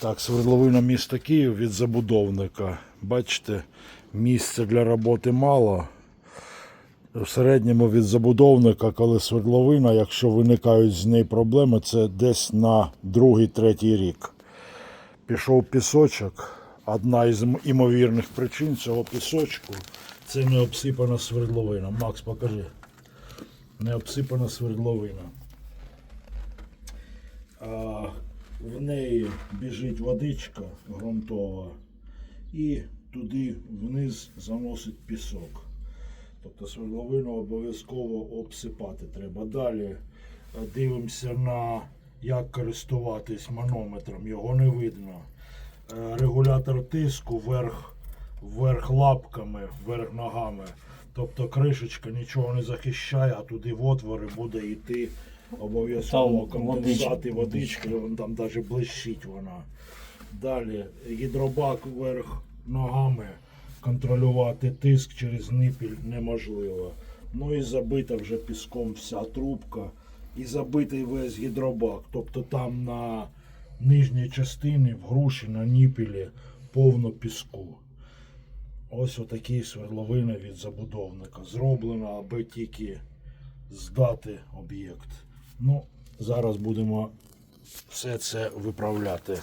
Так, свердловина міста Київ від забудовника. Бачите, місця для роботи мало. В середньому від забудовника, коли свердловина, якщо виникають з неї проблеми, це десь на другий-третій рік. Пішов пісочок. Одна із імовірних причин цього пісочку це не обсипана свердловина. Макс, покажи. Не обсипана свердловина. В неї біжить водичка ґрунтова і туди вниз заносить пісок. Тобто свердловину обов'язково обсипати треба. Далі е, дивимося на як користуватись манометром, його не видно. Е, Регулятор тиску вверх, вверх лапками, вверх ногами. Тобто кришечка нічого не захищає, а туди в отвори буде йти обов'язково Там конденсат і водичка. водичка, вон там навіть блищить вона. Далі гідробак вверх ногами контролювати тиск через нипіль неможливо. Ну і забита вже піском вся трубка і забитий весь гідробак. Тобто там на нижній частині в груші на ніпілі повно піску. Ось отакі свердловини від забудовника. Зроблено, аби тільки здати об'єкт. Ну, зараз будемо все це виправляти.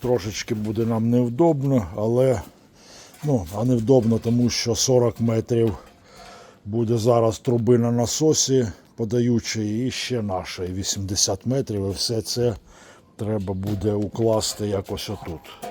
Трошечки буде нам невдобно, але ну, а невдобно, тому що 40 метрів буде зараз труби на насосі подаючої і ще наша 80 метрів. І все це треба буде укласти якось отут.